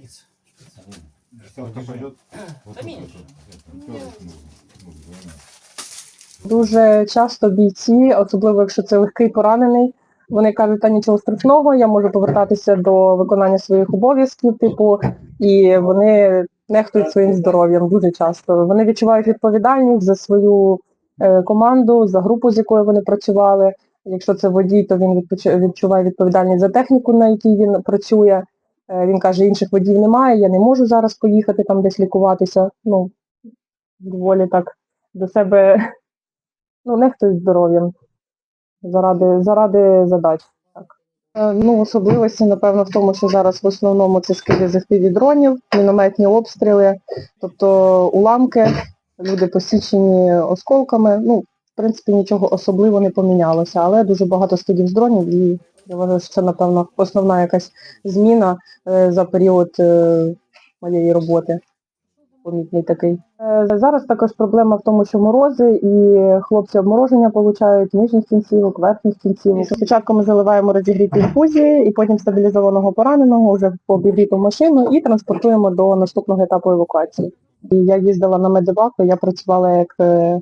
шпиц. Шпица. Десятка пойдет? Вот Да тут меньше. это, это, пёрик нужен. Ну, двойной. Дуже часто бійці, особливо якщо це легкий поранений, вони кажуть, та нічого страшного, я можу повертатися до виконання своїх обов'язків, типу, і вони нехтують своїм здоров'ям дуже часто. Вони відчувають відповідальність за свою е, команду, за групу, з якою вони працювали. Якщо це водій, то він відпоч- відчуває відповідальність за техніку, на якій він працює. Е, Він каже, інших водіїв немає, я не можу зараз поїхати там десь лікуватися. Ну, доволі так до себе ну, нехтують здоров'ям заради, заради задач. Так. Е, Ну, особливості, напевно, в тому, що зараз в основному це скиди з дронів, мінометні обстріли, тобто уламки, люди посічені осколками. Ну, в принципі, нічого особливо не помінялося, але дуже багато скидів з дронів, і я вважаю, що це, напевно, основна якась зміна е, за період е, моєї роботи. Помітний такий. Е, Зараз також проблема в тому, що морози і хлопці обмороження получають нижніх кінцівок, верхніх кінцівок. Спочатку ми заливаємо розігріті інфузії і потім стабілізованого пораненого вже в обігріту машину і транспортуємо до наступного етапу евакуації. Я їздила на медиваку, я працювала як е,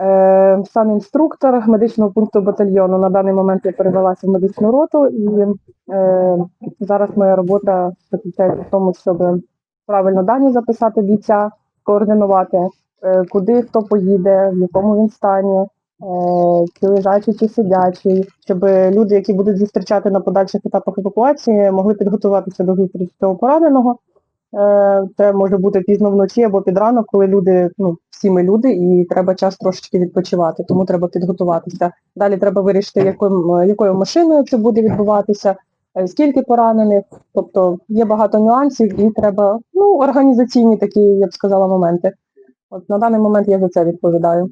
Е, Санінструктор медичного пункту батальйону. На даний момент я перевелася в медичну роту і е, зараз моя робота заключається в тому, щоб правильно дані записати бійця, координувати, е, куди хто поїде, в якому він стані, е, чи лежачий, чи сидячий, щоб люди, які будуть зустрічати на подальших етапах евакуації, могли підготуватися до зустрічі цього пораненого. Е, Це може бути пізно вночі або під ранок, коли люди, ну, всі ми люди, і треба час трошечки відпочивати, тому треба підготуватися. Далі треба вирішити, якою, якою машиною це буде відбуватися, е, скільки поранених. Тобто є багато нюансів і треба ну, організаційні такі, я б сказала, моменти. От на даний момент я за це відповідаю.